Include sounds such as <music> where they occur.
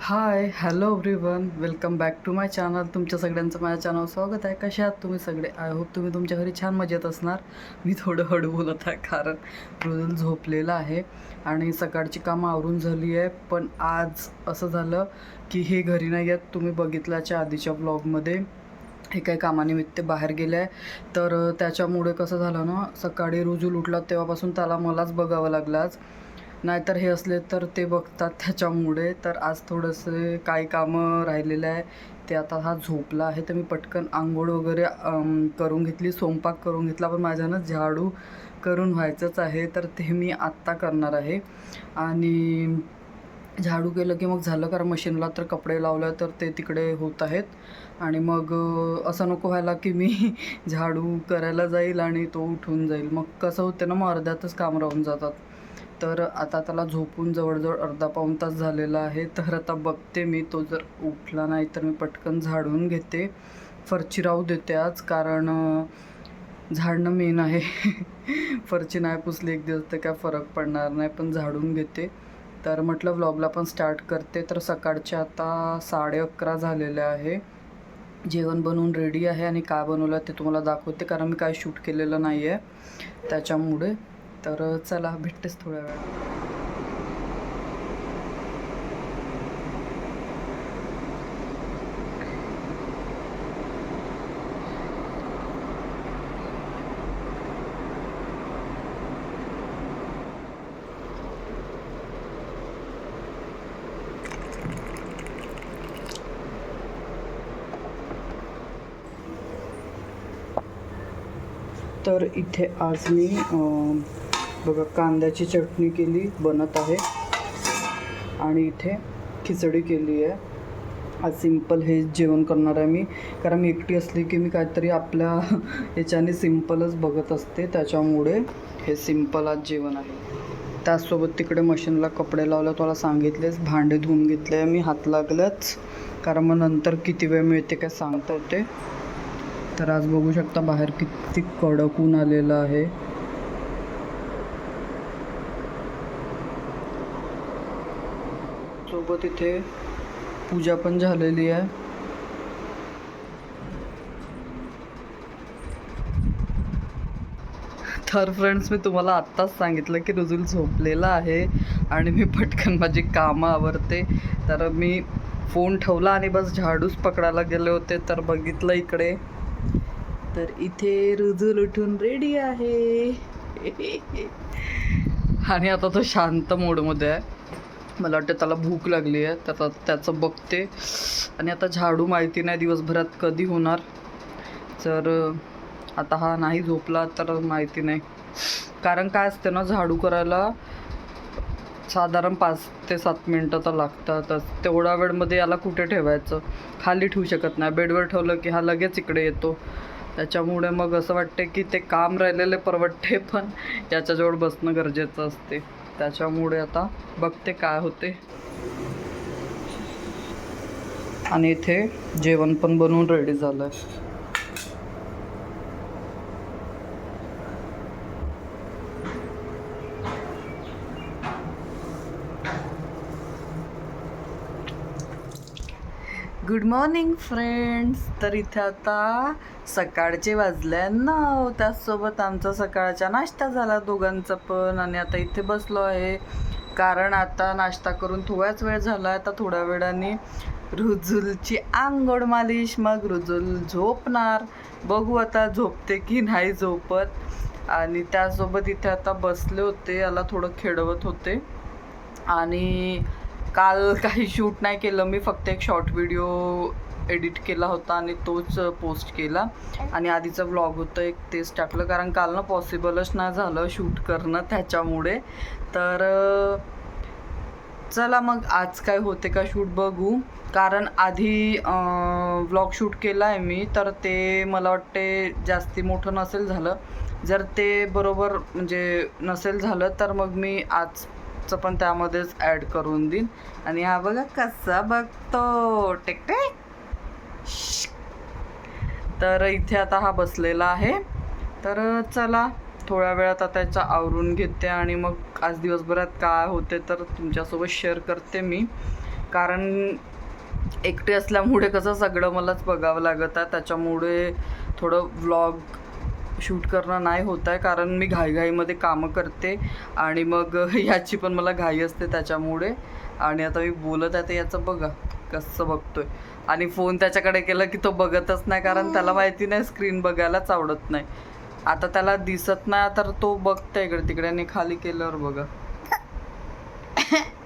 Hi hello everyone welcome back to my channel तुमच्या सगळ्यांचं माझ्या चॅनल स्वागत आहे. कशा आहात तुम्ही सगळे? आय होप तुम्ही तुमच्या घरी छान मजेत असणार. मी थोडं हळू बोलत आहे कारण रुदल झोपलेला आहे आणि सकाळची कामं आवरून झाली आहे. पण आज असं झालं की हे घरी नाही आहेत. तुम्ही बघितल्याच्या आधीच्या ब्लॉगमध्ये हे काही कामानिमित्त बाहेर गेले आहे तर त्याच्यामुळे कसं झालं ना सकाळी रुजूल उठला तेव्हापासून त्याला मलाच बघावं लागलाच आज. नाहीतर हे असले तर ते बघतात त्याच्यामुळे. तर आज थोडंसं काही कामं राहिलेलं आहे. ते आता हा झोपला आहे तर मी पटकन आंघोळ वगैरे करून घेतली स्वयंपाक करून घेतला. पण माझ्यानं झाडू करून व्हायचंच आहे. तर ते मी आत्ता करणार आहे. आणि झाडू केलं की मग झालं कारण मशीनला तर कपडे लावलं तर ते तिकडे होत आहेत. आणि मग असं नको व्हायला की मी <laughs> झाडू करायला जाईल आणि तो उठून जाईल. मग कसं होते ना मग अर्ध्यातच काम राहून जातात. तर आता त्याला झोपून जवळजवळ अर्धा पाऊण तास झालेला आहे. तर आता बघते मी तो जर उठला नाही तर मी पटकन झाडून घेते. फरची राहू देते आज कारण झाडणं मेन आहे. <laughs> फरची नाही पुसली एक दिवस तर काय फरक पडणार नाही पण झाडून घेते. तर म्हटलं व्लॉगला पण स्टार्ट करते. तर सकाळचे आता साडे अकरा झालेले आहे. जेवण बनवून रेडी आहे आणि काय बनवलं ते तुम्हाला दाखवते कारण मी काय शूट केलेलं नाही आहे त्याच्यामुळे. तर चला भेटतेच थोड्या वेळा तर इथे आज मी बघा कांद्याची चटणी केली बनत आहे. आणि इथे खिचडी केली आहे. आज सिंपल हे जेवण करणार आहे मी. कारण मी एकटी असली की मी काहीतरी आपल्या <laughs> याच्याने सिम्पलच बघत असते. त्याच्यामुळे हे सिंपल आज जेवण आहे. त्याचसोबत तिकडे मशीनला कपडे लावले तुला सांगितलेच भांडे धुवून घेतले मी हात लागलंच कारण मग नंतर किती वेळ मिळते काय सांगता येते. तर आज बघू शकता बाहेर किती कडक ऊन आलेलं आहे. सोबत इथे पूजा पण झालेली आहे. तर फ्रेंड्स मी तुम्हाला आत्ताच सांगितलं की रुजूल झोपलेला आहे आणि मी पटकन माझी कामं आवरते. तर मी फोन ठेवला आणि बस झाडूच पकडायला गेले होते. तर बघितलं इकडे. तर इथे रुजूल उठून रेडी आहे. आणि आता तो शांत मोडमध्ये आहे. मला वाटतं त्याला भूक लागली आहे. त्याचा त्याचं बघते. आणि आता झाडू माहिती नाही दिवसभरात कधी होणार. तर आता हा नाही झोपला तर माहिती नाही. कारण काय असते ना झाडू करायला साधारण पाच ते सात मिनटं तर लागतातच तेवढ्या वेळमध्ये याला कुठे ठेवायचं? खाली ठेवू शकत नाही. बेडवर ठेवलं की हा लगेच इकडे येतो. त्याच्यामुळे मग असं वाटते की ते काम राहिलेले परवडते पण याच्याजवळ बसणं गरजेचं असते. त्याच्यामुळे आता बघते काय होते. आणि इथे जेवण पण बनवून रेडी झालं आहे गुड मॉर्निंग फ्रेंड्स तर इथे आता सकाळचे वाजले नऊ त्याचसोबत आमचा सकाळचा नाश्ता झाला दोघांचा पण. आणि आता इथे बसलो आहे. कारण आता नाश्ता करून थोड्याच वेळ झाला. आता थोड्या वेळाने रुजुलची आंघोळ मालिश. मग रुजुल झोपणार. बघू आता झोपते की नाही झोपत. आणि त्यासोबत इथे आता बसले होते. याला थोडं खेळवत होते. आणि काल काही शूट नाही केलं. मी फक्त एक शॉर्ट व्हिडिओ एडिट केला होता आणि तोच पोस्ट केला. आणि आधीचं व्लॉग होतं एक तेच टाकलं. कारण काल ना पॉसिबलच नाही झालं शूट करणं त्याच्यामुळे. तर चला मग आज काय होते का शूट बघू. कारण आधी व्लॉग शूट केला आहे मी. तर ते मला वाटते जास्ती मोठं नसेल झालं. जर ते बरोबर म्हणजे नसेल झालं तर मग मी आज चं पण त्यामध्येच ॲड करून देईन. आणि हा बघा कसा बघतो. टेक तर इथे आता हा बसलेला आहे. तर चला थोड्या वेळात आता त्याचा आवरून घेते आणि मग आज दिवसभरात काय होते तर तुमच्यासोबत शेअर करते मी. कारण एकटे असल्यामुळे कसं सगळं मलाच बघावं लागत आहे. त्याच्यामुळे थोडं व्लॉग शूट करणं नाही होत आहे कारण मी घाईघाईमध्ये कामं करते आणि मग <laughs> याची पण मला घाई असते त्याच्यामुळे. आणि आता मी बोलत आहे तर याचं बघा कसं बघतोय. आणि फोन त्याच्याकडे केला की तो बघतच नाही कारण त्याला माहिती नाही स्क्रीन बघायलाच आवडत नाही. आता त्याला दिसत नाही तर तो बघतोय इकडे तिकडे आणि खाली केल्यावर बघा. <laughs>